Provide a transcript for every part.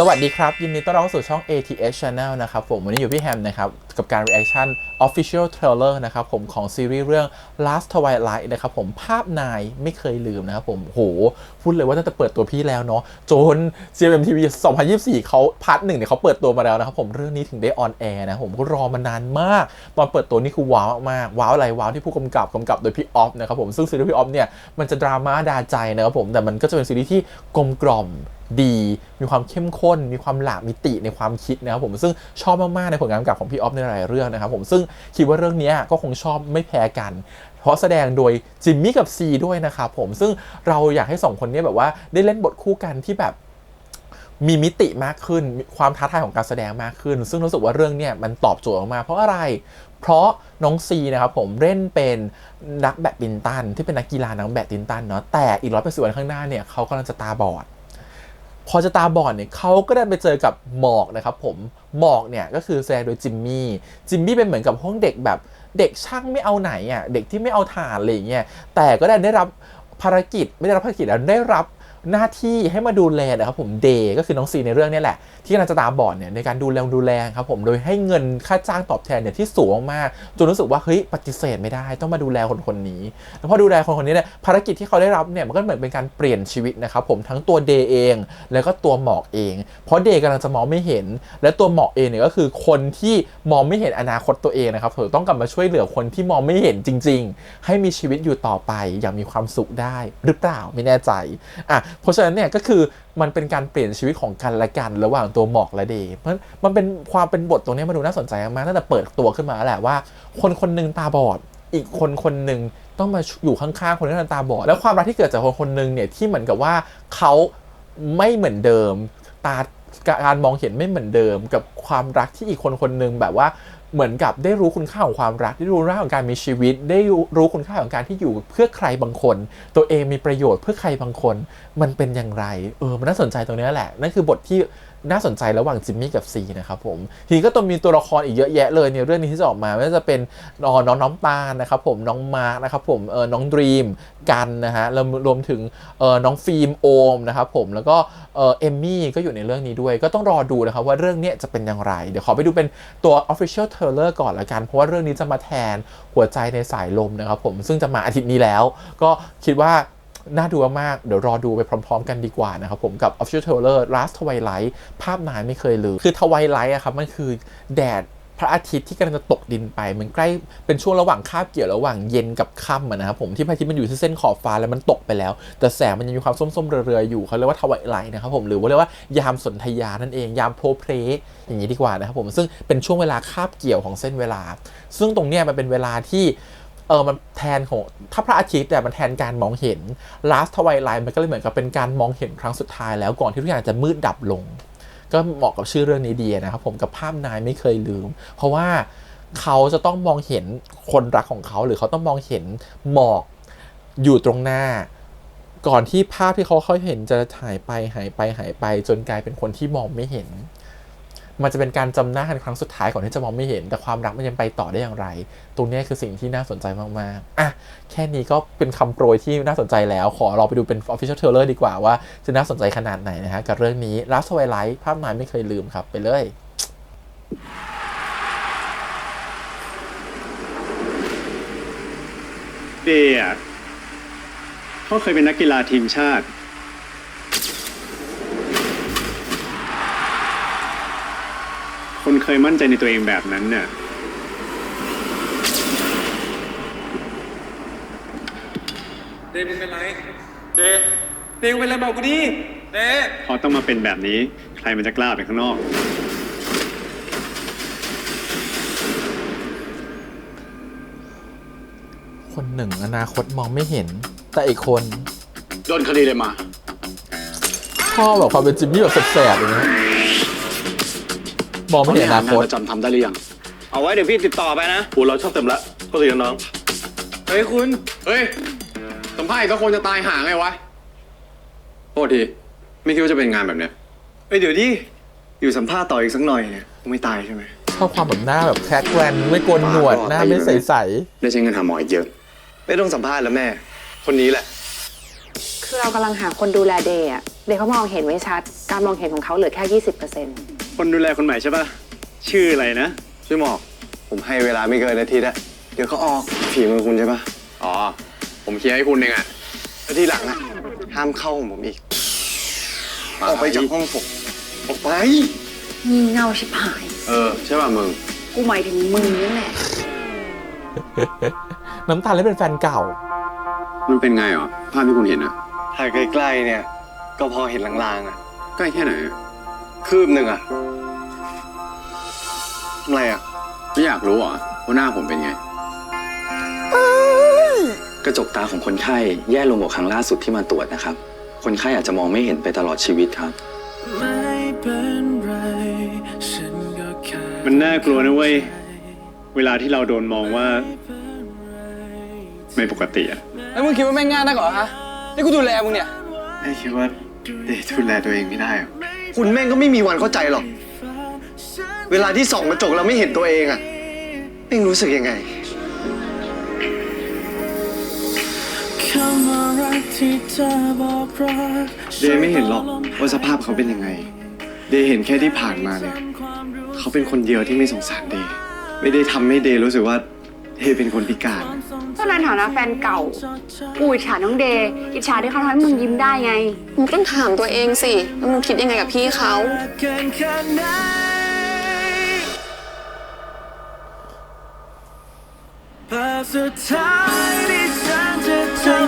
สวัสดีครับ ยินดีต้อนรับสู่ช่อง ATS Channel นะครับผม วันนี้อยู่พี่แฮมนะครับ กับการ reaction official trailer นะครับผมของซีรีส์เรื่อง Last Twilight นะครับผมภาพนายไม่เคยลืมนะครับผมโหพูดเลยว่าตั้งแต่เปิดตัวพี่แล้วเนาะจน CMTV 2024เขาพาร์ทหนึ่งเนี่ยเขาเปิดตัวมาแล้วนะครับผมเรื่องนี้ถึงได้ออนแอร์นะผมก็รอมานานมาก ตอนเปิดตัวนี่คือว้าวมากว้าวอะไรว้าวที่ผู้กำกับกำกับโดยพี่ออฟนะครับผมซึ่งซีรีส์พี่ออฟเนี่ยมันจะดราม่าดาใจนะครับผมแต่มันก็จะเป็นซีรีส์ที่กลมกล่อมดี มีความเข้มข้น มีความหลากมิติในความคิดนะครับผมซึ่งชอบมากๆในผลงานกำกับของพี่ออฟในหลายเรื่องนะครับผมซึ่งคิดว่าเรื่องนี้ก็คงชอบไม่แพ้กัน เพราะแสดงโดยจิมมี่กับซีด้วยนะครับผมซึ่งเราอยากให้สองคนนี้แบบว่าได้เล่นบทคู่กันที่แบบมีมิติมากขึ้น ความท้าทายของการแสดงมากขึ้น ซึ่งรู้สึกว่าเรื่องเนี้ยมันตอบโจทย์ออกมา เพราะอะไร เพราะน้องซีนะครับผมเล่นเป็นนักแบดมินตันที่เป็นนักกีฬานักแบดมินตันเนาะ แต่อีกร้อยแปดสิบวันข้างหน้าเนี่ยเขากำลังจะตาบอด พอจะตาบอดเนี่ยเขาก็ได้ไปเจอกับหมอกนะครับผมหมอกเนี่ยก็คือแสดงโดยจิมมี่จิมมี่เป็นเหมือนกับห้องเด็กแบบเด็กช่างไม่เอาไหนอะเด็กที่ไม่เอาฐานอะไรอย่างเงี้ยแต่ก็ได้ได้รับภารกิจไม่ได้รับภารกิจแล้วได้รับ หน้าที่ให้มาดูแลนะครับผมเดย์ก็คือน้องซีในเรื่องนี้แหละ ที่กำลังจะตาบอดเนี่ยในการดูแลดูแลครับผมโดยให้เงินค่าจ้างตอบแทนเนี่ยที่สูงมากจนรู้สึกว่าเฮ้ยปฏิเสธไม่ได้ต้องมาดูแลคนคนนี้แล้วพอดูแลคนคนนี้เนี่ยภารกิจที่เขาได้รับเนี่ยมันก็เหมือนเป็นการเปลี่ยนชีวิตนะครับผมทั้งตัวเดย์เอง แล้วก็ตัวหมอกเอง เพราะเดย์กำลังจะมองไม่เห็น และตัวหมอกเองเนี่ยก็คือคนที่มองไม่เห็นอนาคตตัวเองนะครับเธอต้องกลับมาช่วยเหลือคนที่มองไม่เห็นจริง ๆ ให้มีชีวิตอยู่ต่อไปอย่างมีความสุขได้หรือเปล่าไม่แน่ใจอะเพราะฉะนั้นเนี่ยก็คือมันเป็นการเปลี่ยนชีวิตของกันและกันระหว่างตัวหมอกและเดย์เพราะฉะนั้นมันเป็นความเป็นบทตรงนี้มาดูน่าสนใจมากตั้งแต่เปิดตัวขึ้นมาแล้วแหละว่า คนคนหนึ่งตาบอด อีกคนคนหนึ่งต้องมาอยู่ข้างๆคนที่ตาบอด แล้วความรักที่เกิดจากคนคนหนึ่งเนี่ยที่เหมือนกับว่าเขาไม่เหมือนเดิม ตาการมองเห็นไม่เหมือนเดิม กับความรักที่อีกคนคนหนึ่งแบบว่า เหมือนกับได้รู้คุณค่าของความรัก ได้รู้คุณค่าของการมีชีวิต ได้รู้คุณค่าของการที่อยู่เพื่อใครบางคน ตัวเองมีประโยชน์เพื่อใครบางคน มันเป็นอย่างไร เออ มันน่าสนใจตรงนี้แหละ นั่นคือบทที่น่าสนใจระหว่างจิมมี่กับซีนะครับผมทีนี้ก็ต้องมีตัวละครอีกเยอะแยะเลยในเรื่องนี้ที่จะออกมาไม่ว่าจะเป็นน้องน้องน้ำตาลนะครับผมน้องมาร์คนะครับผมเออน้องดรีมกันนะฮะรวมรวมถึงเออน้องฟิล์มโอมนะครับผมแล้วก็เออเอมมี่ก็อยู่ในเรื่องนี้ด้วย ก็ต้องรอดูนะครับว่าเรื่องนี้จะเป็นอย่างไร เดี๋ยวขอไปดูเป็นตัว official trailer ก่อนละกัน เพราะว่าเรื่องนี้จะมาแทนหัวใจในสายลมนะครับผมซึ่งจะมาอาทิตย์นี้แล้ว ก็คิดว่า น่าดูมากๆเดี๋ยวรอดูไปพร้อม ๆ กันดีกว่านะครับผมกับ Official Trailer Last Twilight ภาพนายไม่เคยลืมคือ Twilight อะครับมันคือแดดพระอาทิตย์ที่กำลังจะตกดินไป มันใกล้เป็นช่วงระหว่างคาบเกี่ยวระหว่างเย็นกับค่ำะนะครับผมที่พระอาทิตย์มันอยู่ที่เส้นขอบฟ้าแล้วมันตกไปแล้ว แต่แสงมันยังมีความส้มๆเรือๆอยู่เขาเรียกว่า Twilight นะครับผมหรือว่าเรียกว่ายามสนธยานั่นเองยามโพเพลอย่างนี้ดีกว่านะครับผมซึ่งเป็นช่วงเวลาคาบเกี่ยวของเส้นเวลา ซึ่งตรงเนี้ยมันเป็นเวลาที่ เออมันแทนของถ้าพระอาทิตย์เนี่ยมันแทนการมองเห็น last twilight มันก็เลยเหมือนกับเป็นการมองเห็นครั้งสุดท้ายแล้วก่อนที่ทุกอย่างจะมืดดับลง ก็เหมาะกับชื่อเรื่องนี้ดีนะครับผมกับภาพนายไม่เคยลืม เพราะว่าเขาจะต้องมองเห็นคนรักของเขาหรือเขาต้องมองเห็นหมอกอยู่ตรงหน้า ก่อนที่ภาพที่เขาค่อยเห็นจะหายไปหายไปหายไป จนกลายเป็นคนที่มองไม่เห็น มันจะเป็นการจำหน้ากันครั้งสุดท้ายก่อนที่จะมองไม่เห็น แต่ความรักมันยังไปต่อได้อย่างไร ตรงนี้คือสิ่งที่น่าสนใจมากๆ อะ แค่นี้ก็เป็นคำโปรยที่น่าสนใจแล้ว ขอเราไปดูเป็น Official Trailer ดีกว่าว่าจะน่าสนใจขนาดไหนนะฮะกับเรื่องนี้ Last Twilight ภาพนายไม่เคยลืมครับ ไปเลยเดย์เขาเคยเป็นนักกีฬาทีมชาติ คนเคยมั่นใจในตัวเองแบบนั้นน่ะเดย์มึงเป็นไร เดย์เดย์มึงเป็นไรบอกกูดิ เดย์พอต้องมาเป็นแบบนี้ ใครมันจะกล้าไปข้างนอก คนหนึ่งอนาคตมองไม่เห็น แต่อีกคนโดนคดีเลยมา พ่อแบบความเป็นจิมมี่แบบแสบๆอย่างเงี้ย มองไม่เห็นอนาคต ประจำทำได้หรือยังเอาไว้เดี๋ยวพี่ติดต่อไปนะปูเราชอบเต็มละก็สีน้องเฮ้ยคุณ เฮ้ยสัมภาษณ์อีกสักคนจะตายหาไงวะโทษที ไม่คิดว่าจะเป็นงานแบบเนี้ยเฮ้ยเดี๋ยวดิอยู่สัมภาษณ์ต่ออีกสักหน่อยเนี่ยคงไม่ตายใช่ไหมชอบความแบบหน้าแบบแครกแกรนไม่โกนหนวดหน้าไม่ใสได้ใช้เงินหาหมออีกเยอะ ไม่ต้องสัมภาษณ์แล้วแม่ คนนี้แหละ คือเรากำลังหาคนดูแลเดย์อะเดย์เขามองเห็นไม่ชัด การมองเห็นของเขาเหลือแค่ 20% คนดูแลคนใหม่ใช่ปะชื่ออะไรนะชื่อหมอก ผมให้เวลาไม่เกินอาทิตย์อะเดี๋ยวก็ออกฝีมือคุณใช่ปะอ๋อ ผมเคลียร์ให้คุณเองอะแล้วทีหลังอะห้ามเข้าของผมอีก ออกไปจากห้องผมออกไป งี่เง่าชิบหาย เออ ใช่ป่ะมึง กูหมายถึงมึงนั่นแหละ น้ำตาลเล่นเป็นแฟนเก่า มันเป็นไงเหรอ ภาพที่คุณเห็นอะถ่ายใกล้ๆเนี่ย ก็พอเห็นลางๆอะใกล้แค่ไหนอะ คืบหนึ่งอะทำไรอะไม่อยากรู้เหรอว่าหน้าผมเป็นไง กระจกตาของคนไข้แย่ลงกว่าครั้งล่าสุดที่มาตรวจนะครับ คนไข้อาจจะมองไม่เห็นไปตลอดชีวิตครับมันน่ากลัวนะเว้ย เวลาที่เราโดนมองว่า ไม่ปกติอะแล้วมึงคิดว่าแม่งง่ายนักเหรอฮะ นี่กูดูแลมึงเนี่ยไม่คิดว่าเดทดูแลตัวเองไม่ได้หรอ คุณแม่งก็ไม่มีวันเข้าใจหรอก เวลาที่ส่องกระจกแล้วไม่เห็นตัวเองอะแม่งรู้สึกยังไง เดย์ไม่เห็นหรอกว่าสภาพเขาเป็นยังไง เดย์เห็นแค่ที่ผ่านมาเนี่ย เขาเป็นคนเดียวที่ไม่สงสารเดย์ไม่ได้ทำให้เดย์รู้สึกว่าเดย์เป็นคนพิการ ก็ในฐานะแฟนเก่ากูอิจฉาน้องเดย์อิจฉาที่เขาทำให้มึงยิ้มได้ไง มึงต้องถามตัวเองสิว่ามึงคิดยังไงกับพี่เขา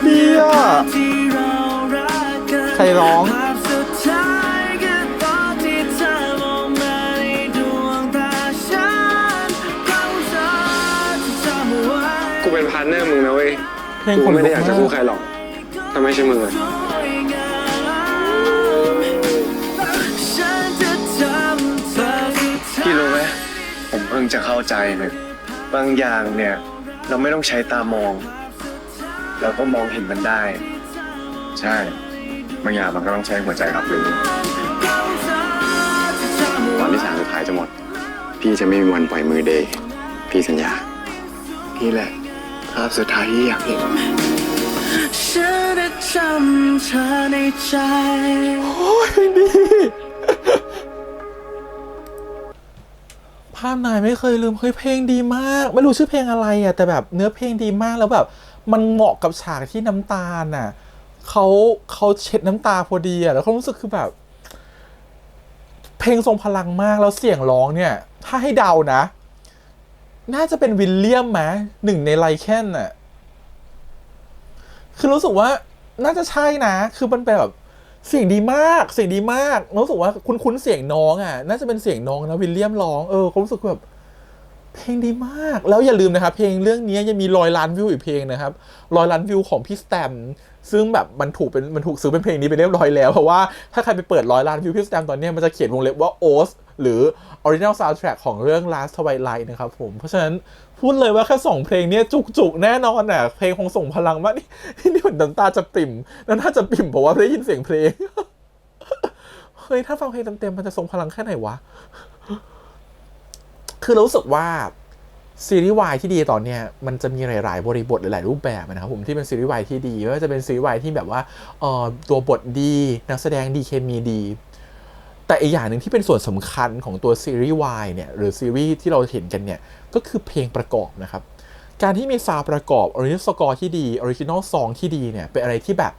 ดีอะใครร้อง ลงกูคนไม่ลุได้กอยากจะมาคู่กใครหรอกถ้าไม่ใช่มึงอะ พี่รู้ไหมผมเพิ่งจะเข้าใจเนี่ยบางอย่างเนี่ย เราไม่ต้องใช้ตามอง เราก็มองเห็นมันได้ ใช่บางอย่างมันก็ต้องใช้หัวใจรับรู้ก่อนที่ฉากสุดท้ายจะหมด พี่จะไม่มีวันปล่อยมือเดย์พี่สัญญานี่แหละ ภาพสุดท้ายที่อยากเห็นภาพนายไม่เคยลืมเฮ้ยเพลงดีมาก ไม่รู้ชื่อเพลงอะไรอะแต่แบบเนื้อเพลงดีมากแล้วแบบ มันเหมาะกับฉากที่น้ำตาลน่ะเขาเขาเช็ดน้ำตาพอดีอะแล้วเขารู้สึกคือแบบ เพลงทรงพลังมากแล้วเสียงร้องเนี่ย ถ้าให้เดานะ น่าจะเป็นวิลเลียมไหมหนึ่งในไลแคนน่ะ คือรู้สึกว่าน่าจะใช่นะ คือมันเป็นแบบเสียงดีมาก เสียงดีมาก รู้สึกว่าคุ้นๆเสียงน้องอะ น่าจะเป็นเสียงน้องนะวิลเลียมร้อง เออเขารู้สึกแบบ เพลงดีมาก แล้วอย่าลืมนะครับ เพลงเรื่องนี้ยังมีร้อยล้านวิวอีกเพลงนะครับร้อยล้านวิวของพี่สแตมซึ่งแบบมันถูกเป็นมันถูกซื้อเป็นเพลงนี้ไปเรียบร้อยแล้ว เพราะว่าถ้าใครไปเปิดร้อยล้านวิวพี่สแตมตอนนี้มันจะเขียนวงเล็บว่าโอสหรือ Original Soundtrack ของเรื่อง Last Twilight นะครับผม เพราะฉะนั้นพูดเลยว่าแค่สองเพลงนี้จุกๆ แน่นอนน่ะ เพลงคงส่งพลังมาก นี่นี่เหมือนน้ำตาจะปริ่มน้ำตาจะปริ่มเพราะว่าได้ยินเสียงเพลง เฮ้ย ถ้าฟังเพลงเต็มๆ มันจะทรงพลังแค่ไหนวะ คือเรารู้สึกว่าซีรีส์วายที่ดีตอนเนี้ยมันจะมีหลาย ๆ บริบทหลาย ๆ รูปแบบนะครับผมที่เป็นซีรีส์วายที่ดีไม่ว่าจะเป็นซีรีส์วายที่แบบว่าเอ่อตัวบทดีนักแสดงดีเคมีดี แต่อีกอย่างหนึ่งที่เป็นส่วนสำคัญของตัวซีรีส์วายเนี่ยหรือซีรีส์ที่เราเห็นกันเนี่ยก็คือเพลงประกอบนะครับ การที่มีซาวประกอบออริจินอลสกอร์ที่ดีออริจินอลซองที่ดีเนี่ยเป็นอะไรที่แบบ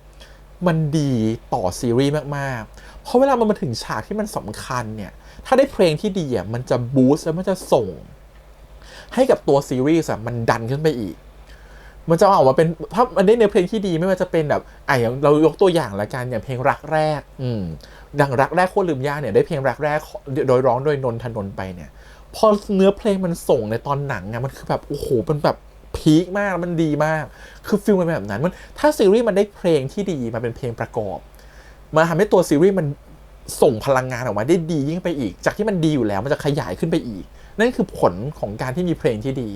มันดีต่อซีรีส์มาก ๆ เพราะเวลามันมาถึงฉากที่มันสำคัญเนี่ย ถ้าได้เพลงที่ดีอะมันจะบูสต์แล้วมันจะส่ง ให้กับตัวซีรีส์อะมันดันขึ้นไปอีก มันจะออกมาเป็นถ้ามันได้เนื้อเพลงที่ดีไม่ว่าจะเป็นแบบอะอย่างเรายกตัวอย่างละกันอย่างเพลงรักแรก อืมดังรักแรกโคตรลืมยากเนี่ยได้เพลงรักแรกโดยร้องโดยนนทนนไปเนี่ย พอเนื้อเพลงมันส่งในตอนหนังอะมันคือแบบโอ้โหมันแบบพีคมากมันดีมาก คือฟิลมันแบบนั้นมันถ้าซีรีส์มันได้เพลงที่ดีมาเป็นเพลงประกอบมันทำให้ตัวซีรีส์มัน ส่งพลังงานออกมาได้ดียิ่งไปอีก จากที่มันดีอยู่แล้วมันจะขยายขึ้นไปอีก นั่นคือผลของการที่มีเพลงที่ดี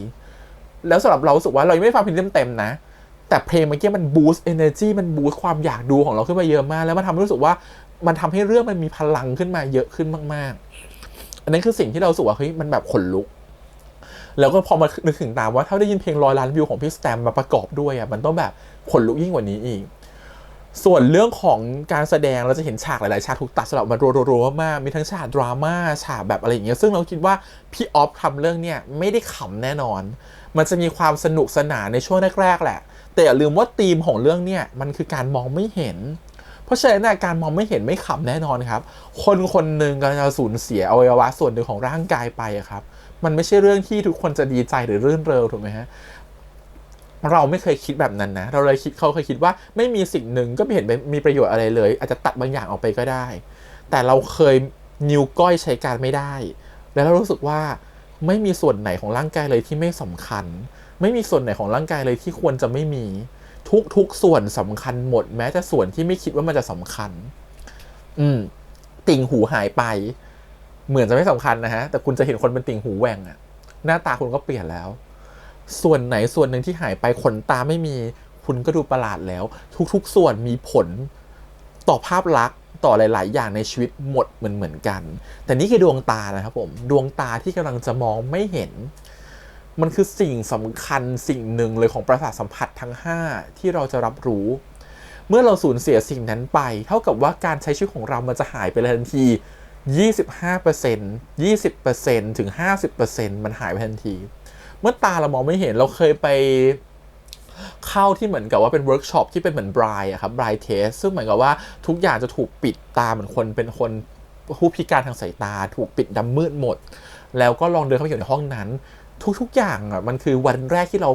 แล้วสำหรับเราสึกว่าเรายังไม่ได้ฟังเพลงเต็มๆนะ แต่เพลงเมื่อกี้มันบูสต์ energy มันบูสต์ความอยากดูของเราขึ้นมาเยอะมาก แล้วมันทำให้รู้สึกว่ามันทำให้เรื่องมันมีพลังขึ้นมาเยอะขึ้นมาก ๆ อันนั้นคือสิ่งที่เราสึกว่าเฮ้ยมันแบบขนลุก แล้วก็พอมานึกถึงตามว่าถ้าได้ยินเพลงร้อยล้านวิวของพี่สแตมมาประกอบด้วยอะมันต้องแบบขนลุกยิ่งกว่านี้อีก ส่วนเรื่องของการแสดงเราจะเห็นฉากหลาย ๆ ฉากถูกตัดสลับมารัวๆมาก มีทั้งฉากดราม่าฉากแบบอะไรอย่างเงี้ยซึ่งเราคิดว่าพี่ออฟทำเรื่องเนี้ยไม่ได้ขำแน่นอน มันจะมีความสนุกสนานในช่วงแรก ๆ แหละ แต่อย่าลืมว่าธีมของเรื่องเนี้ยมันคือการมองไม่เห็น เพราะฉะนั้นการมองไม่เห็นไม่ขำแน่นอนครับ คนคนหนึ่งกำลังจะสูญเสียอวัยวะส่วนหนึ่งของร่างกายไปอะครับมันไม่ใช่เรื่องที่ทุกคนจะดีใจหรือรื่นเริงถูกไหมฮะ เราไม่เคยคิดแบบนั้นนะ เราเลยคิดเขาเคยคิดว่าไม่มีสิ่งหนึ่งก็ไม่เห็นมีประโยชน์อะไรเลย อาจจะตัดบางอย่างออกไปก็ได้ แต่เราเคยนิ้วก้อยใช้การไม่ได้ แล้วเรารู้สึกว่าไม่มีส่วนไหนของร่างกายเลยที่ไม่สำคัญ ไม่มีส่วนไหนของร่างกายเลยที่ควรจะไม่มี ทุกทุกส่วนสำคัญหมด แม้แต่ส่วนที่ไม่คิดว่ามันจะสำคัญ อืม ติ่งหูหายไป เหมือนจะไม่สำคัญนะฮะ แต่คุณจะเห็นคนเป็นติ่งหูแหว่งอะหน้าตาคุณก็เปลี่ยนแล้ว ส่วนไหนส่วนหนึ่งที่หายไปขนตาไม่มีคุณก็ดูประหลาดแล้ว ทุกๆ ส่วนมีผลต่อภาพลักษณ์ต่อหลาย ๆ อย่างในชีวิตหมดเหมือนเหมือนกัน แต่นี่คือดวงตานะครับผมดวงตาที่กำลังจะมองไม่เห็น มันคือสิ่งสำคัญสิ่งหนึ่งเลยของประสาทสัมผัสทั้ง 5 ที่เราจะรับรู้ เมื่อเราสูญเสียสิ่งนั้นไป เท่ากับว่าการใช้ชีวิตของเรามันจะหายไปเลยทันที 25% 20%ถึง 50%มันหายไปทันที เมื่อตาเรามองไม่เห็นเราเคยไปเข้าที่เหมือนกับว่าเป็นเวิร์กช็อปที่เป็นเหมือนบรายอะครับบรายเทสซึ่งเหมือนกับว่าทุกอย่างจะถูกปิดตาเหมือนคนเป็นคนผู้พิการทางสายตา ถูกปิดดำมืดหมด แล้วก็ลองเดินเข้าไปอยู่ในห้องนั้น ทุกๆอย่างอะมันคือวันแรกที่เรา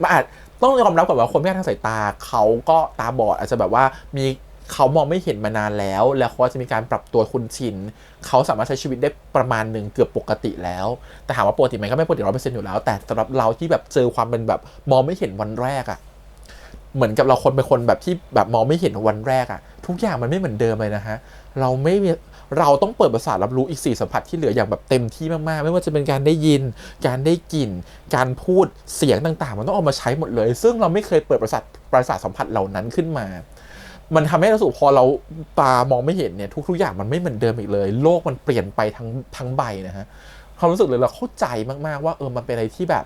มาอาจต้องยอมรับก่อนว่าคนพิการทางสายตาเขาก็ตาบอดอาจจะแบบว่ามีเขามองไม่เห็นมานานแล้ว แล้วเขาจะมีการปรับตัวคุ้นชิน เขาสามารถใช้ชีวิตได้ประมาณหนึ่งเกือบปกติแล้ว แต่ถามว่าปกติไหมก็ไม่ปกติร้อยเปอร์เซ็นต์อยู่แล้ว แต่สำหรับเราที่แบบเจอความเป็นแบบมองไม่เห็นวันแรกอะเหมือนกับเราคนเป็นคนแบบที่แบบมองไม่เห็นวันแรกอะทุกอย่างมันไม่เหมือนเดิมเลยนะฮะเราไม่เราต้องเปิดประสาทรับรู้อีกสี่สัมผัสที่เหลืออย่างแบบเต็มที่มากๆ ไม่ว่าจะเป็นการได้ยิน การได้กลิ่น การพูดเสียงต่างๆ มันต้องเอามาใช้หมดเลย ซึ่งเราไม่เคยเปิดประสาทประสาทสัมผัสเหล่านั้นขึ้นมา มันทำให้เราสูพอเราตามองไม่เห็นเนี่ยทุกๆอย่างมันไม่เหมือนเดิมอีกเลย โลกมันเปลี่ยนไปทั้งทั้งใบนะฮะความรู้สึกเลยเราเข้าใจมากๆ ว่าเออมันเป็นอะไรที่แบบ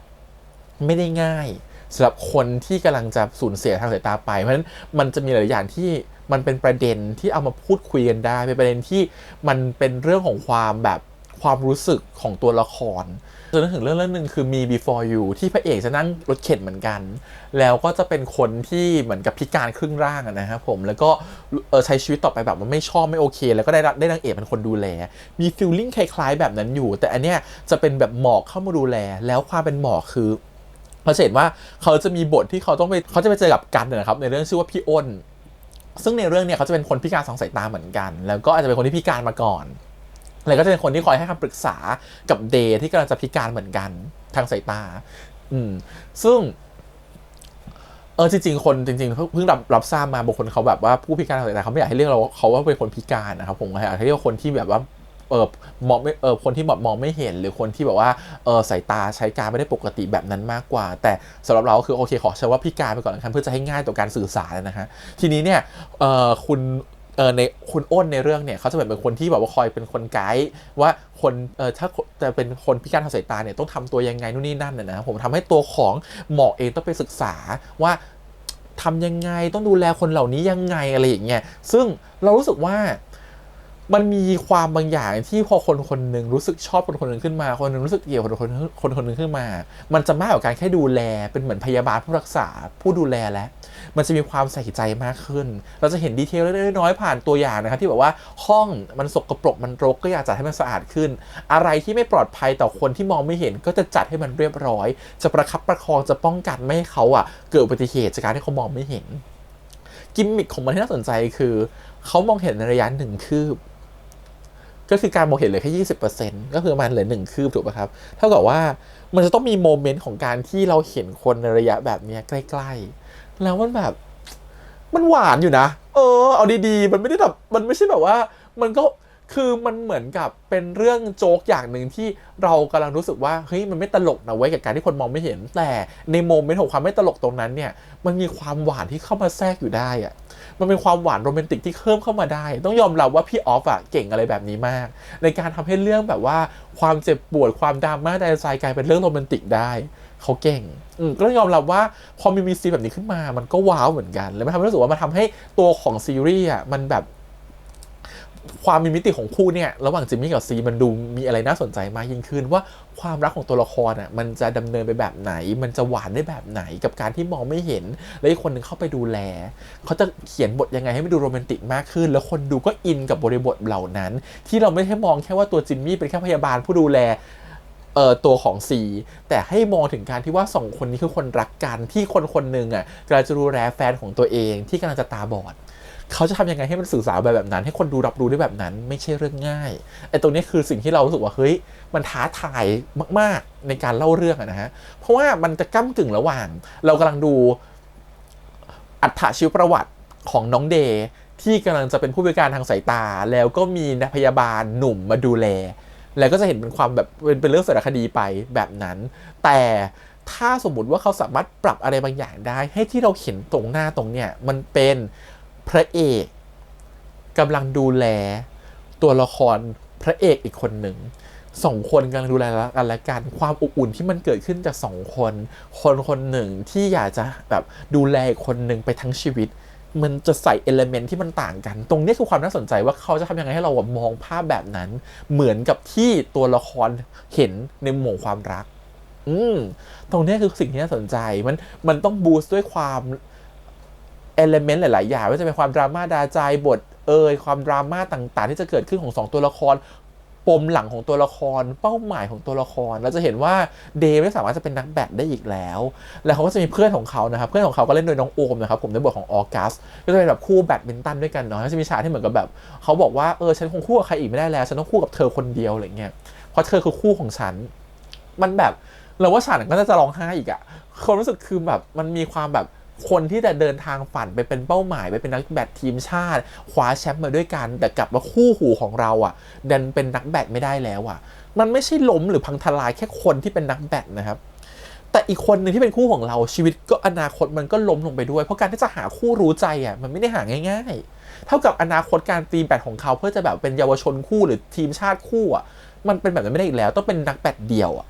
ไม่ได้ง่ายสำหรับคนที่กำลังจะสูญเสียทางสายตาไป เพราะฉะนั้นมันจะมีหลายอย่างที่มันเป็นประเด็นที่เอามาพูดคุยกันได้เป็นประเด็นที่มันเป็นเรื่องของความแบบความรู้สึกของตัวละคร จนถึงเรื่องเรื่องหนึ่งคือมี before you ที่พระเอกจะนั่งรถเข็นเหมือนกัน แล้วก็จะเป็นคนที่เหมือนกับพิการครึ่งร่างนะครับผมแล้วก็ใช้ชีวิตต่อไปแบบว่าไม่ชอบไม่โอเค แล้วก็ได้รับได้นางเอกเป็นคนดูแล มีฟีลลิ่งคล้ายๆแบบนั้นอยู่ แต่อันเนี้ยจะเป็นแบบหมอกเข้ามาดูแล แล้วความเป็นหมอกคือเขาจะเห็นว่าเขาจะมีบทที่เขาต้องไปเขาจะไปเจอกับกันนะครับ ในเรื่องชื่อว่าพี่อ้นซึ่งในเรื่องเนี่ยเขาจะเป็นคนพิการสองสายตาเหมือนกัน แล้วก็อาจจะเป็นคนที่พิการมาก่อน แล้วก็จะเป็นคนที่คอยให้คำปรึกษากับเดย์ที่กำลังจะพิการเหมือนกันทางสายตา อืม ซึ่ง เออจริงๆคนจริงๆเพิ่งรับรับทราบมาบางคนเขาแบบว่าผู้พิการทางสายตาเขาไม่อยากให้เรียกเราเขาว่าเป็นคนพิการนะครับผมอยากให้เรียกว่าคนที่แบบว่าเออมองไม่เออคนที่แบบมองไม่เห็นหรือคนที่แบบว่าเออสายตาใช้การไม่ได้ปกติแบบนั้นมากกว่า แต่สำหรับเราคือโอเคขอใช้ว่าพิการไปก่อนนะครับเพื่อจะให้ง่ายต่อการสื่อสารนะฮะทีนี้เนี่ยเออคุณ เออในคุณอ้นในเรื่องเนี่ยเขาจะแบบเป็นคนที่แบบว่าคอยเป็นคนไกด์ว่าคนเออถ้าจะเป็นคนพิการทางสายตาเนี่ยต้องทำตัวยังไงนู่นนี่นั่นนะนะครับผมทำให้ตัวของหมอเองต้องไปศึกษาว่าทำยังไงต้องดูแลคนเหล่านี้ยังไงอะไรอย่างเงี้ยซึ่งเรารู้สึกว่า มันมีความบางอย่างที่พอคนคนหนึ่งรู้สึกชอบคนคนหนึ่งขึ้นมา คนหนึ่งรู้สึกเกลียดคนคนคนคนหนึ่งขึ้นมา มันจะมากกว่าการแค่ดูแล เป็นเหมือนพยาบาลผู้รักษาผู้ดูแลแล้ว มันจะมีความใส่ใจมากขึ้น เราจะเห็นดีเทลเล็กน้อยผ่านตัวอย่างนะครับที่แบบว่าห้องมันสกปรกมันรกก็อยากจัดให้มันสะอาดขึ้น อะไรที่ไม่ปลอดภัยต่อคนที่มองไม่เห็นก็จะจัดให้มันเรียบร้อย จะประคับประคองจะป้องกันไม่ให้เขาอะเกิดอุบัติเหตุจากการที่เขามองไม่เห็น กิมมิคของมันที่น่าสนใจคือเขามองเห็นในระยะหนึ่งคืบ ก็คือการมองเห็นเหลือแค่ยี่สิบเปอร์เซ็นต์ก็คือมันเหลือหนึ่งคืบถูกไหมครับ เท่ากับว่ามันจะต้องมีโมเมนต์ของการที่เราเห็นคนในระยะแบบนี้ใกล้ๆ แล้วมันแบบ มันหวานอยู่นะ เออ เอาดีๆ มันไม่ได้แบบ มันไม่ใช่แบบว่า มันก็ คือมันเหมือนกับเป็นเรื่องโจ๊กอย่างหนึ่งที่เรากำลังรู้สึกว่าเฮ้ยมันไม่ตลกนะไว้ยกับการที่คนมองไม่เห็น แต่ในโมเมนต์ของความไม่ตลกตรงนั้นเนี่ยมันมีความหวานที่เข้ามาแทรกอยู่ได้อะมันเป็นความหวานโรแมนติกที่เพิ่มเข้ามาได้ ต้องยอมรับว่าพี่ออฟอะเก่งอะไรแบบนี้มาก ในการทำให้เรื่องแบบว่าความเจ็บปวดความดราม่าในใจกลายเป็นเรื่องโรแมนติกได้เขาเก่งก็ต้องยอมรับว่าพอมีมีซีแบบนี้ขึ้นมา มันก็ว้าวเหมือนกัน แล้วมันทำให้รู้สึกว่ามันทำให้ตัวของซีรีส์อะมันแบบ ความมีมิติของคู่เนี่ยระหว่างจิมมี่กับซีมันดูมีอะไรน่าสนใจมากยิ่งขึ้น ว่าความรักของตัวละครอะมันจะดำเนินไปแบบไหน มันจะหวานได้แบบไหนกับการที่มองไม่เห็น แล้วอีกคนหนึ่งเข้าไปดูแล เขาจะเขียนบทยังไงให้มันดูโรแมนติกมากขึ้น แล้วคนดูก็อินกับบริบทเหล่านั้น ที่เราไม่ได้มองแค่ว่าตัวจิมมี่เป็นแค่พยาบาลผู้ดูแลเอ่อตัวของซีแต่ให้มองถึงการที่ว่าสองคนนี้คือคนรักกันที่คนคนหนึ่งอะกำลังจะดูแลแฟนของตัวเองที่กำลังจะตาบอด เขาจะทำยังไงให้มันสื่อสารแบบแบบนั้น ให้คนดูรับรู้ได้แบบนั้น ไม่ใช่เรื่องง่ายไอ้ตรงนี้คือสิ่งที่เรารู้สึกว่าเฮ้ยมันท้าทายมาก ๆในการเล่าเรื่องนะฮะเพราะว่ามันจะก้ากึ่งระหว่าง เรากำลังดูอัถชีวประวัติของน้องเดย์ที่กำลังจะเป็นผู้พิการทางสายตา แล้วก็มีนักพยาบาลหนุ่มมาดูแล แล้วก็จะเห็นเป็นความแบบเป็นเรื่องสารคดีไปแบบนั้น แต่ถ้าสมมติว่าเขาสามารถปรับอะไรบางอย่างได้ ให้ที่เราเห็นตรงหน้าตรงเนี้ยมันเป็น พระเอกกำลังดูแลตัวละครพระเอกอีกคนหนึ่งสองคนกำลังดูแลกันและกันความอบอุ่นที่มันเกิดขึ้นจากสองคน คนคนหนึ่งที่อยากจะแบบดูแลอีกคนหนึ่งไปทั้งชีวิต มันจะใส่เอลเมนที่มันต่างกัน ตรงนี้คือความน่าสนใจว่าเขาจะทำยังไงให้เรามองภาพแบบนั้น เหมือนกับที่ตัวละครเห็นในมุมของความรัก อืมตรงนี้คือสิ่งที่น่าสนใจมันมันต้องบูสต์ด้วยความ เอลเมนต์หลาย ๆ อย่างว่าจะเป็นความดราม่าดาใจบทเอ่ยความดราม่าต่าง ๆ ที่จะเกิดขึ้นของสองตัวละคร ปมหลังของตัวละคร เป้าหมายของตัวละคร เราจะเห็นว่าเดย์ไม่สามารถจะเป็นนักแบดได้อีกแล้ว แล้วเขาก็จะมีเพื่อนของเขานะครับ เพื่อนของเขาก็เล่นโดยน้องโอมนะครับ ผมในบทของออกัส ก็จะเป็นแบบคู่แบดมินตันด้วยกันเนาะแล้วจะมีฉากที่เหมือนกับแบบ เขาบอกว่า เออ ฉันคงคู่กับใครอีกไม่ได้แล้ว ฉันต้องคู่กับเธอคนเดียวอะไรเงี้ย เพราะเธอคือคู่ของฉัน มันแบบ เราว่าฉากนั้นก็จะร้องไห้อีกอะความรู้สึกคือแบบ มันมีความแบบ คนที่จะเดินทางฝันไปเป็นเป้าหมายไปเป็นนักแบดทีมชาติคว้าแชมป์มาด้วยกัน แต่กลับมาคู่หูของเราอะดันเป็นนักแบดไม่ได้แล้วอะมันไม่ใช่ล้มหรือพังทลายแค่คนที่เป็นนักแบดนะครับแต่อีกคนหนึ่งที่เป็นคู่ของเราชีวิตก็อนาคตมันก็ล้มลงไปด้วย เพราะการที่จะหาคู่รู้ใจอะมันไม่ได้หาง่าย ๆ เท่ากับอนาคตการตีแบดของเขาเพื่อจะแบบเป็นเยาวชนคู่หรือทีมชาติคู่อะมันเป็นแบบนั้นไม่ได้อีกแล้ว ต้องเป็นนักแบดเดี่ยวอะ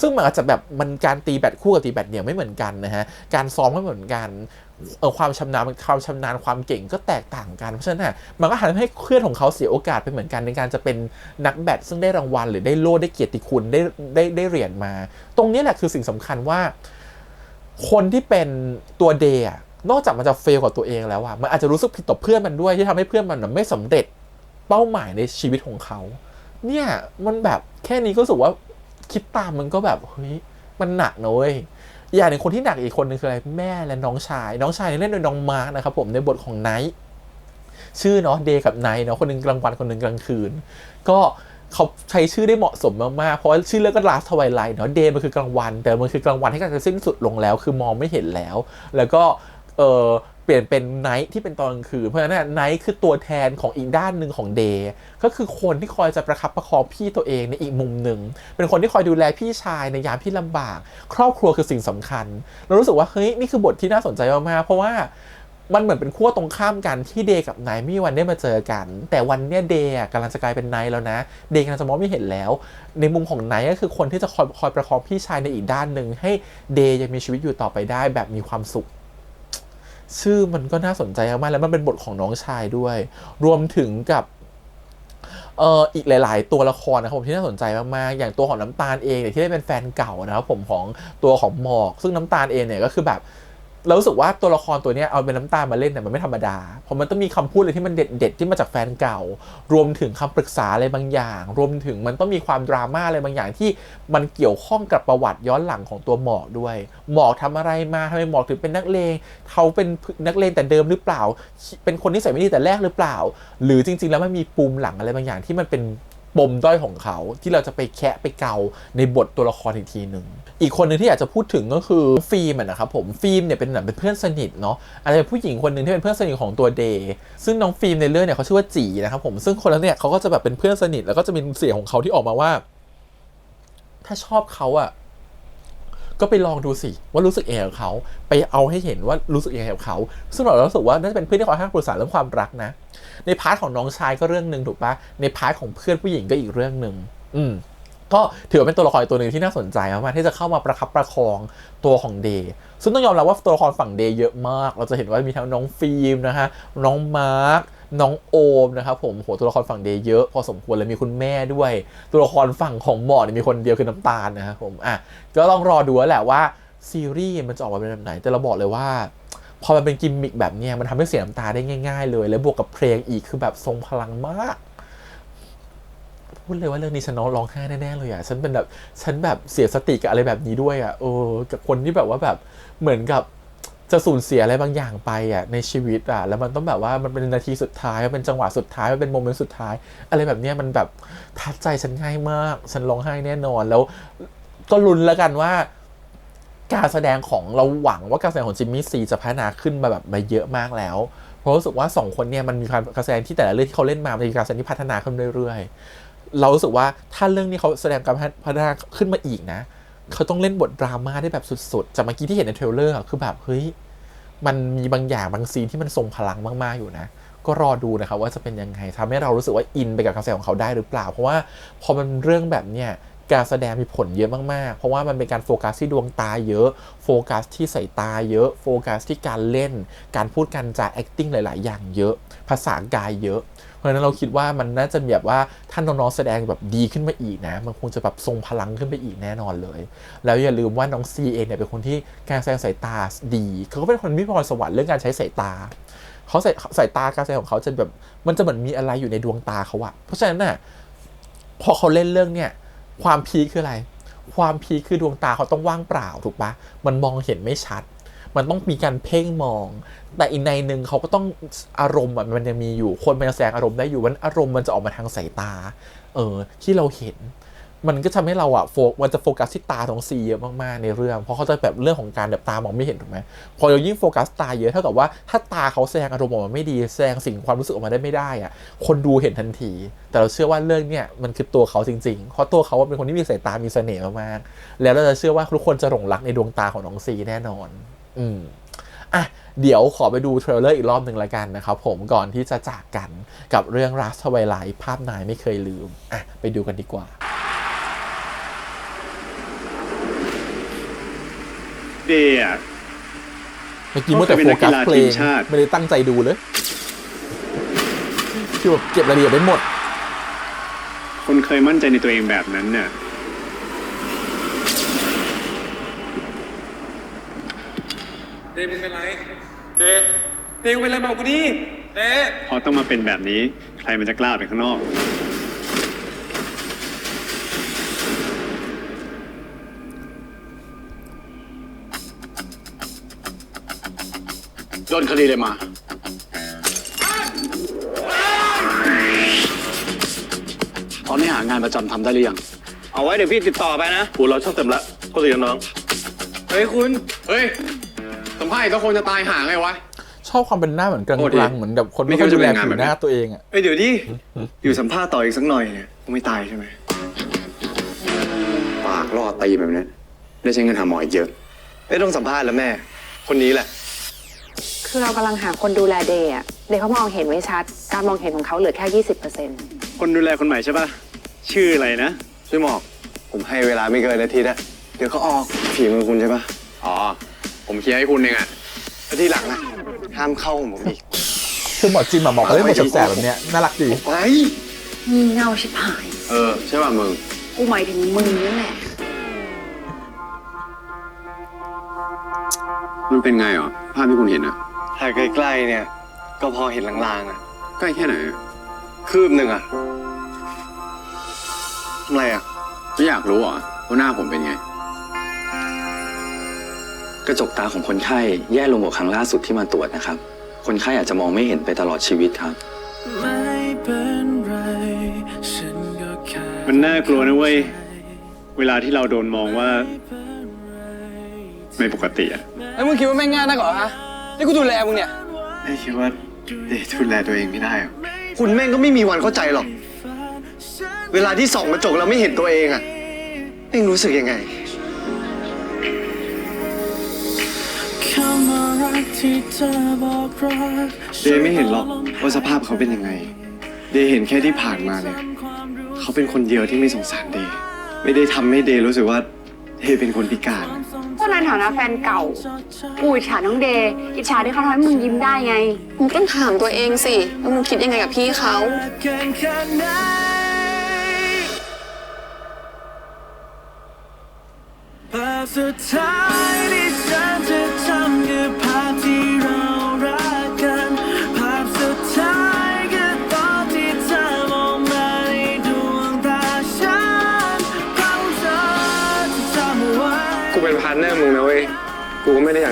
ซึ่งมันอาจจะแบบมันการตีแบดคู่กับตีแบดเดี่ยวไม่เหมือนกันนะฮะ การซ้อมไม่เหมือนกันเออความชำนาญความชำนาญความเก่งก็แตกต่างกัน เพราะฉะนั้นนะมันก็ทำให้เพื่อนของเขาเสียโอกาสไปเหมือนกันในการจะเป็นนักแบดซึ่งได้รางวัล หรือได้โล่ได้เกียรติคุณได้ได้ได้เหรียญมา ตรงนี้แหละคือสิ่งสำคัญว่า คนที่เป็นตัวเดย์อะนอกจากมันจะเฟลกับตัวเองแล้วอะมันอาจจะรู้สึกผิดต่อเพื่อนมันด้วยที่ทำให้เพื่อนมันไม่สำเร็จเป้าหมายในชีวิตของเขา เนี่ยมันแบบแค่นี้ก็รู้สึกว่า คิดตามมันก็แบบเฮ้ยมันหนักนะเว้ยอย่างหนึ่งคนที่หนักอีกคนหนึงคืออะไรแม่และน้องชาย น้องชายเล่นโดยน้องมาร์กนะครับผมในบทของไนท์ชื่อเนาะเดย์กับไนท์เนาะคนหนึ่งกลางวันคนหนึ่งกลางคืน ก็เขาใช้ชื่อได้เหมาะสมมากๆ เพราะชื่อเรื่องก็ last twilight เนาะ day มันคือกลางวัน แต่มันคือกลางวันที่กำลังจะสิ้นสุดลงแล้ว คือมองไม่เห็นแล้ว แล้วก็เออ เปลี่ยนเป็น night ที่เป็นตอนกลางคืน เพราะฉะนั้น night คือตัวแทนของอีกด้านหนึ่งของ day ก็คือคนที่คอยจะประคับประคองพี่ตัวเองในอีกมุมหนึ่ง เป็นคนที่คอยดูแลพี่ชายในยามที่ลำบาก ครอบครัวคือสิ่งสำคัญ เรารู้สึกว่าเฮ้ยนี่คือบทที่น่าสนใจมากๆเพราะว่ามันเหมือนเป็นขั้วตรงข้ามกันที่เดย์กับไนท์มีวันได้มาเจอกัน แต่วันเนี้ยเดย์อะกำลังจะกลายเป็นไนท์แล้วนะ เดย์กำลังจะมองไม่เห็นแล้ว ในมุมของไนท์ก็คือคนที่จะคอยคอยประคองพี่ชายในอีกด้านหนึ่งให้เดย์ยังมีชีวิตอยู่ต่อไปได้แบบมีความสุข ชื่อมันก็น่าสนใจมากแล้วมันเป็นบทของน้องชายด้วย รวมถึงกับเอ่ออีกหลาย ๆ ตัวละครนะครับผมที่น่าสนใจมาก ๆ อย่างตัวของน้ำตาลเองเนี่ยที่ได้เป็นแฟนเก่านะครับผมของตัวของหมอก ซึ่งน้ำตาลเองเนี่ยก็คือแบบ เรารู้สึกว่าตัวละครตัวนี้เอาเป็นน้ำตามาเล่นเนี่ยมันไม่ธรรมดา เพราะมันต้องมีคำพูดอะไรที่มันเด็ดๆที่มาจากแฟนเก่า รวมถึงคำปรึกษาอะไรบางอย่าง รวมถึงมันต้องมีความดราม่าอะไรบางอย่างที่มันเกี่ยวข้องกับประวัติย้อนหลังของตัวหมอกด้วย หมอกทำอะไรมาทำไมหมอกถึงเป็นนักเลงเขาเป็นนักเลงแต่เดิมหรือเปล่า เป็นคนที่ใส่ไม่ดีแต่แรกหรือเปล่า หรือจริง ๆ แล้วมันมีปูมหลังอะไรบางอย่างที่มันเป็น ปมด้อยของเขาที่เราจะไปแคะไปเกาในบทตัวละครอีกทีหนึ่งอีกคนหนึ่งที่อยากจะพูดถึงก็คือฟิล์มนะครับผมฟิล์มเนี่ยเป็นแบบเป็นเพื่อนสนิทเนาะอาจจะเป็นผู้หญิงคนหนึ่งที่เป็นเพื่อนสนิทของตัวเดย์ซึ่งน้องฟิล์มในเรื่องเนี่ยเขาชื่อว่าจีนะครับผมซึ่งคนนั้นเนี่ยเขาก็จะแบบเป็นเพื่อนสนิทแล้วก็จะมีเสียงของเขาที่ออกมาว่า ถ้าชอบเขาอะก็ไปลองดูสิว่ารู้สึกยังไงกับเขาไปเอาให้เห็นว่ารู้สึกยังไงกับเขา ซึ่งเรารู้สึกว่าน่าจะเป็นเพื่อนที่คอยให้คำปรึกษาเรื่องความรักนะ ในพาร์ทของน้องชายก็เรื่องหนึ่งถูกปะในพาร์ทของเพื่อนผู้หญิงก็อีกเรื่องหนึ่งอืมก็ถือว่าเป็นตัวละครอีกตัวหนึ่งที่น่าสนใจมากๆที่จะเข้ามาประคับประคองตัวของเดย์ซึ่งต้องยอมรับว่าตัวละครฝั่งเดย์เยอะมาก เราจะเห็นว่ามีทั้งน้องฟิล์มนะฮะน้องมาร์คน้องโอมนะครับผมโหตัวละครฝั่งเดย์เยอะพอสมควรเลยมีคุณแม่ด้วย ตัวละครฝั่งของหมอเนี่ยมีคนเดียวคือน้ำตาลนะครับผมอะก็ลองรอดูแล้วแหละว่าซีรีส์มันจะออกมาเป็นแบบไหนแต่เราบอกเลยว่า พอมันเป็นกิมมิคแบบนี้มันทำให้เสียน้ำตาได้ง่ายๆ เลย แล้วบวกกับเพลงอีกคือแบบทรงพลังมาก พูดเลยว่าเรื่องนี้ฉันร้องไห้แน่ๆเลยอะฉันเป็นแบบฉันแบบเสียสติกับอะไรแบบนี้ด้วยอะเออกับคนที่แบบว่าแบบเหมือนกับจะสูญเสียอะไรบางอย่างไปอะในชีวิตอะแล้วมันต้องแบบว่ามันเป็นนาทีสุดท้ายมันเป็นจังหวะสุดท้ายมันเป็นโมเมนต์สุดท้าย อะไรแบบเนี้ยมันแบบทัดใจฉันง่ายมาก ฉันร้องไห้แน่นอนแล้ว ก็ลุ้นแล้วกันว่า การแสดงของเราหวังว่าการแสดงของจิมมี่ซีจะพัฒนาขึ้นมาแบบมาเยอะมากแล้วเพราะรู้สึกว่าสองคนเนี่ยมันมีการแสดงที่แต่ละเรื่องที่เขาเล่นมามันมีการแสดงที่พัฒนาขึ้นเรื่อยๆ เรารู้สึกว่าถ้าเรื่องนี้เขาแสดงการพัฒนาขึ้นมาอีกนะ เขาต้องเล่นบทดราม่าได้แบบสุดๆ จากเมื่อกี้ที่เห็นในเทรลเลอร์คือแบบเฮ้ยมันมีบางอย่างบางซีนที่มันทรงพลังมากๆอยู่นะ ก็รอดูนะครับว่าจะเป็นยังไงทำให้เรารู้สึกว่าอินไปกับการแสดงของเขาได้หรือเปล่า เพราะว่าพอมันเรื่องแบบเนี้ย การแสดงมีผลเยอะมากๆ เพราะว่ามันเป็นการโฟกัสที่ดวงตาเยอะ โฟกัสที่สายตาเยอะ โฟกัสที่การเล่น การพูดการจา acting หลาย ๆ อย่างเยอะ ภาษากายเยอะ เพราะฉะนั้นเราคิดว่ามันน่าจะแบบว่าท่านน้องๆแสดงแบบดีขึ้นมาอีกนะ มันคงจะแบบทรงพลังขึ้นไปอีกแน่นอนเลย แล้วอย่าลืมว่าน้องซีเองเนี่ยเป็นคนที่การแสดงสายตาดี เขาก็เป็นคนมีพรสวรรค์เรื่องการใช้สายตาเขาใส่สายตาการแสดงของเขาจะแบบมันจะเหมือนมีอะไรอยู่ในดวงตาเขาอะเพราะฉะนั้นน่ะพอเขาเล่นเรื่องเนี่ย ความพีคคืออะไร ความพีคคือดวงตาเขาต้องว่างเปล่าถูกปะมันมองเห็นไม่ชัด มันต้องมีการเพ่งมอง แต่อีกในหนึ่งเขาก็ต้องอารมณ์อะมันยังมีอยู่ คนมันยังแสดงอารมณ์ได้อยู่มันอารมณ์มันจะออกมาทางสายตา เออที่เราเห็น มันก็ทำให้เราอะโฟกมันจะโฟกัสที่ตาของซีเยอะมากๆในเรื่อง เพราะเขาจะแบบเรื่องของการแบบตามองไม่เห็นถูกไหมพอเรายิ่งโฟกัสตาเยอะเท่ากับว่าถ้าตาเขาแสดงอารมณ์ออกมาไม่ดีแสดงสิ่งความรู้สึกออกมาได้ไม่ได้อะคนดูเห็นทันที แต่เราเชื่อว่าเรื่องเนี่ยมันคือตัวเขาจริงๆเพราะตัวเขาเป็นคนที่มีสายตามีเสน่ห์มากๆแล้วเราจะเชื่อว่าทุกคนจะหลงรักในดวงตาของน้องซีแน่นอน อืมอะเดี๋ยวขอไปดูเทรลเลอร์อีกรอบหนึ่งละกันนะครับผมก่อนที่จะจากกันกับเรื่องรัสทวายไลท์ภาพนายไม่เคยลืมอะไปดูกันดีกว่า เดย์อะเมื่อกี้มัวแต่โฟกัสเพลงเขาเคยเป็นนักกีฬาทีมชาติไม่ได้ตั้งใจดูเลยคือแบบเก็บรายละเอียดได้หมด คนเคยมั่นใจในตัวเองแบบนั้นน่ะเดย์มึงเป็นไร เดย์เดย์มึงเป็นไรบอกกูดิเดย์พอต้องมาเป็นแบบนี้ ใครมันจะกล้าไปข้างนอก โดนคดีเลยมา ตอนนี้หางานประจำทำได้หรือยังเอาไว้เดี๋ยวพี่ติดต่อไปนะปูเราช่างเต็มละก็สิน้อง เฮ้ยคุณ เฮ้ยสัมภาษณ์ก็คงจะตายห่าไงวะ ชอบความเป็นหน้าเหมือนกลโทษดิางๆเหมือนแบบคนไม่ค่อยดูแลผิวหน้าตัวเองอะเอ้ยเดี๋ยวดิ อยู่สัมภาษณ์ต่ออีกสักหน่อยเนี่ยคงไม่ตายใช่ไหมปากล่อตีแบบนี้ได้ใช้เงินหาหมออีกเยอะไม่ต้องสัมภาษณ์แล้วแม่ คนนี้แหละ คือเรากำลังหาคนดูแลเดย์อะเดย์เขามองเห็นไม่ชัด การมองเห็นของเขาเหลือแค่ 20%คนดูแลคนใหม่ใช่ปะชื่ออะไรนะช่วยหมอกผมให้เวลาไม่เกินอาทิตย์อะเดี๋ยวก็ออกฝีมือคุณใช่ปะอ๋อ ผมเคลียร์ให้คุณเองอะแล้วที่หลังอะห้ามเข้าของผมอีกคือหมอจิมอะบอกเขาเล่นบทแสบๆแบบเนี้ยน่ารักดีไปงี่เง่าชิบหาย เออ ใช่ป่ะมึง กูหมายถึงมึงนั่นแหละมันเป็นไงอะภาพที่คุณเห็นอะ ถ่ายใกล้ๆเนี่ย ก็พอเห็นลางๆอะใกล้แค่ไหนอะคืบหนึ่งอะทำไรอะไม่อยากรู้เหรอว่าหน้าผมเป็นไง กระจกตาของคนไข้แย่ลงกว่าครั้งล่าสุดที่มาตรวจนะครับ คนไข้อาจจะมองไม่เห็นไปตลอดชีวิตครับ ไม่เป็นไรฉันก็แคมันน่ากลัวนะเว้ย เวลาที่เราโดนมองว่า ไม่ปกติอะ แล้วมึงคิดว่าแม่งง่ายนักเหรอฮะ ที่กูดูแลมึงเนี่ยเฮ้ยคิดว่าเดย์ดูแลตัวเองไม่ได้เหรอคุณแม่งก็ไม่มีวันเข้าใจหรอก เวลาที่ส่องกระจกแล้วไม่เห็นตัวเองอะแม่งรู้สึกยังไงเดย์ไม่เห็นหรอกว่าสภาพเขาเป็นยังไงเดย์เห็นแค่ที่ผ่านมาเนี่ย เขาเป็นคนเดียวที่ไม่สงสารเดย์ไม่ได้ทำให้เดย์รู้สึกว่าเดย์เป็นคนพิการพว กในฐานะแฟนเก่ากูอิจฉาน้องเดย์อิจฉาที่เขาทำให้มึงยิ้มได้ไง มึงต้องถามตัวเองสิว่ามึงคิดยังไงกับพี่เขาภาพสุดท้าย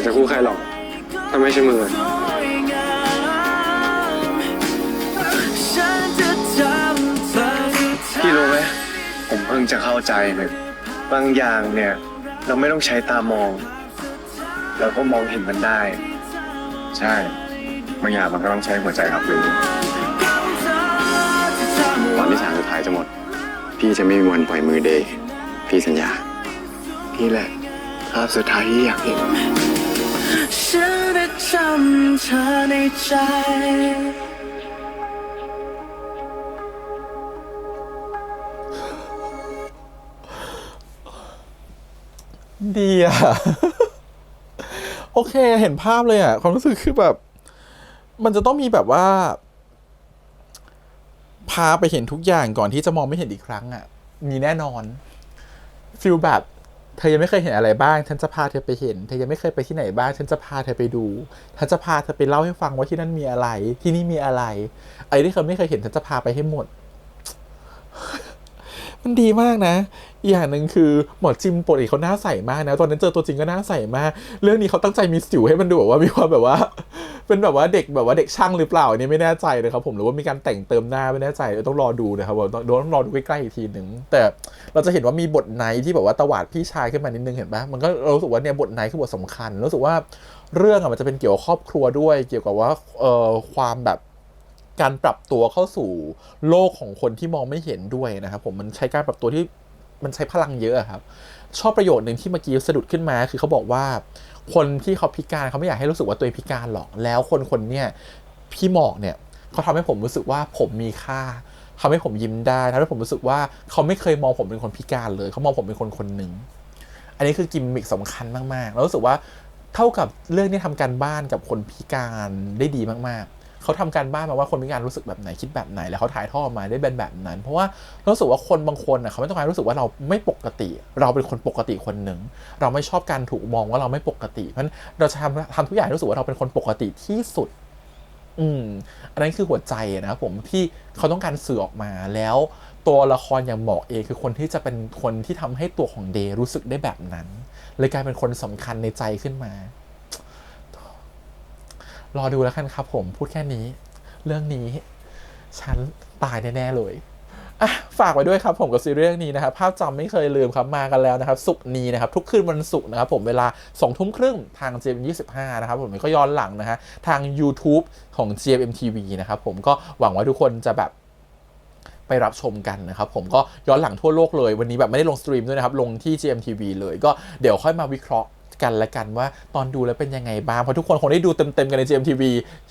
ากจะคู่ใครหรอก ถ้าไม่ใช่มึงอะสวยงามฉันจะจำเธอสุดท้ายพี่รู้ไหมผมเพิ่งจะเข้าใจเลยบางอย่างเนี่ย เราไม่ต้องใช้ตามอง เราก็มองเห็นมันได้ ใช่บางอย่างมันก็ต้องใช้หัวใจรับรู้ก่อนที่ฉากสุดท้ายจะหมด พี่จะไม่มีวันปล่อยมือเดย์พี่สัญญา นี่แหละภาพสุดท้ายที่อยากเห็น ฉันจะจำเธอในใจดีอะโอเคเห็นภาพเลยอะความรู้สึกคือแบบ มันจะต้องมีแบบว่า พาไปเห็นทุกอย่างก่อนที่จะมองไม่เห็นอีกครั้งอะมีแน่นอนฟิลแบบ เธอยังไม่เคยเห็นอะไรบ้าง ฉันจะพาเธอไปเห็น เธอยังไม่เคยไปที่ไหนบ้าง ฉันจะพาเธอไปดู ฉันจะพาเธอไปเล่าให้ฟังว่าที่นั่นมีอะไร ที่นี่มีอะไร ไอ้ที่เธอไม่เคยเห็น ฉันจะพาไปให้หมด มันดีมากนะ อีกอย่างหนึ่งคือหมอจิมปกติเขาหน้าใสมากนะ ตอนนั้นเจอตัวจริงก็หน้าใสมาก เรื่องนี้เขาตั้งใจมีสิวให้มันดูแบบว่ามีความแบบว่า เป็นแบบว่าเด็กแบบว่าเด็กช่างหรือเปล่าอันนี่ไม่แน่ใจนะครับผมหรือว่ามีการแต่งเติมหน้าไม่แน่ใจต้องรอดูนะครับผมต้องต้องรอดูใกล้ๆอีกทีหนึ่งแต่เราจะเห็นว่ามีบทไนที่แบบว่าตวาดพี่ชายขึ้นมานิดนึงเห็นปะมันก็เรารู้สึกว่าเนี่ยบทไนคือบทสำคัญรู้สึกว่าเรื่องอะมันจะเป็นเกี่ยวกับครอบครัวด้วย เกี่ยวกับว่าเอ่อความแบบการปรับตัวเข้าสู่โลกของคนที่มองไม่เห็นด้วยนะครับผมมันใช้การปรับตัวที่ มันใช้พลังเยอะครับ ชอบประโยชน์หนึ่งที่เมื่อกี้สะดุดขึ้นมา คือเขาบอกว่า คนที่เขาพิการเขาไม่อยากให้รู้สึกว่าตัวเองพิการหรอก แล้วคนคนเนี้ยพี่หมอกเนี่ยเขาทำให้ผมรู้สึกว่าผมมีค่าทำให้ผมยิ้มได้ทำให้ผมรู้สึกว่าเขาไม่เคยมองผมเป็นคนพิการเลย เขามองผมเป็นคนคนหนึ่ง อันนี้คือกิมมิคสำคัญมากๆ แล้วรู้สึกว่าเท่ากับเรื่องนี้ทำการบ้านกับคนพิการได้ดีมากๆ เขาทำการบ้านมาว่าคนพิการรู้สึกแบบไหนคิดแบบไหน แล้วเขาถ่ายทอดอมาได้เป็นแบบนั้น เพราะว่ารู้สึกว่าคนบางคนน่ะเขาไม่ต้องการรู้สึกว่าเราไม่ปกติ เราเป็นคนปกติคนหนึ่งเราไม่ชอบการถูกมองว่าเราไม่ปกติเพราะนั้นเราจะทำทำทุกอย่างรู้สึกว่าเราเป็นคนปกติที่สุด อืมอันนั้นคือหัวใจนะครับผมที่เขาต้องการสื่อออกมาแล้วตัวละครอย่างหมอกเองคือคนที่จะเป็นคนที่ทำให้ตัวของเดย์รู้สึกได้แบบนั้นเลยกลายเป็นคนสำคัญในใจขึ้นมา รอดูแล้วกันครับผมพูดแค่นี้ เรื่องนี้ ฉันตายแน่ๆเลยอะฝากไว้ด้วยครับผมกับซีรีส์เรื่องนี้นะครับภาพจำไม่เคยลืมครับมากันแล้วนะครับสุกนี้นะครับทุกคืนวันศุกร์นะครับผมเวลา2ทุ่มครึ่งทาง GM25 นะครับผมก็ย้อนหลังนะฮะทาง YouTube ของ GMMTV นะครับผมก็หวังว่าทุกคนจะแบบไปรับชมกันนะครับผมก็ย้อนหลังทั่วโลกเลย วันนี้แบบไม่ได้ลงสตรีมด้วยนะครับ ลงที่ GMTV เลยก็เดี๋ยวค่อยมาวิเคราะห์ กันละกันว่าตอนดูแล้วเป็นยังไงบ้างเพราะทุกคนคงได้ดูเต็มๆกันใน GMTV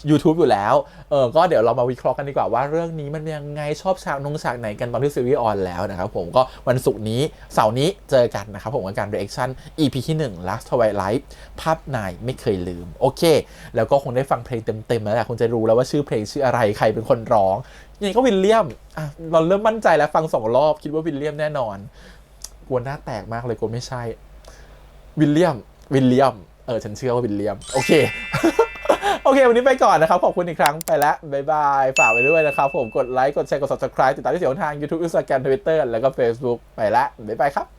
YouTube อยู่แล้วเออก็เดี๋ยวเรามาวิเคราะห์กันดีกว่าว่าเรื่องนี้มันยังไงชอบฉากนงฉากไหนกันตอนที่ซีรีส์ออนแล้วนะครับผมก็วันศุกร์นี้เสาร์นี้เจอกันนะครับผมกับการ reaction EP ที่ 1 Last Twilight ภาพนายไม่เคยลืมโอเค แล้วก็คงได้ฟังเพลงเต็มๆแล้วแหละคงจะรู้แล้วว่าชื่อเพลงชื่ออะไรใครเป็นคนร้องยังไงก็วิลเลียมอะเราเริ่มมั่นใจแล้วฟังสองรอบคิดว่าวิลเลียมแน่นอนกลัวหน้าแตกมากเลยกลัวไม่ใช่ วิลเลียม วิลเลียม เออ ฉันเชื่อว่าวิลเลียม โอเค โอเค วันนี้ไปก่อนนะครับ ขอบคุณอีกครั้งไปแล้วบ๊ายบาย ฝากไปด้วยนะครับ ผมกดไลค์ กดแชร์ กด subscribe ติดตามที่เสียงทาง YouTube Instagram Twitter แล้วก็ Facebook ไปแล้วบ๊ายบายครับ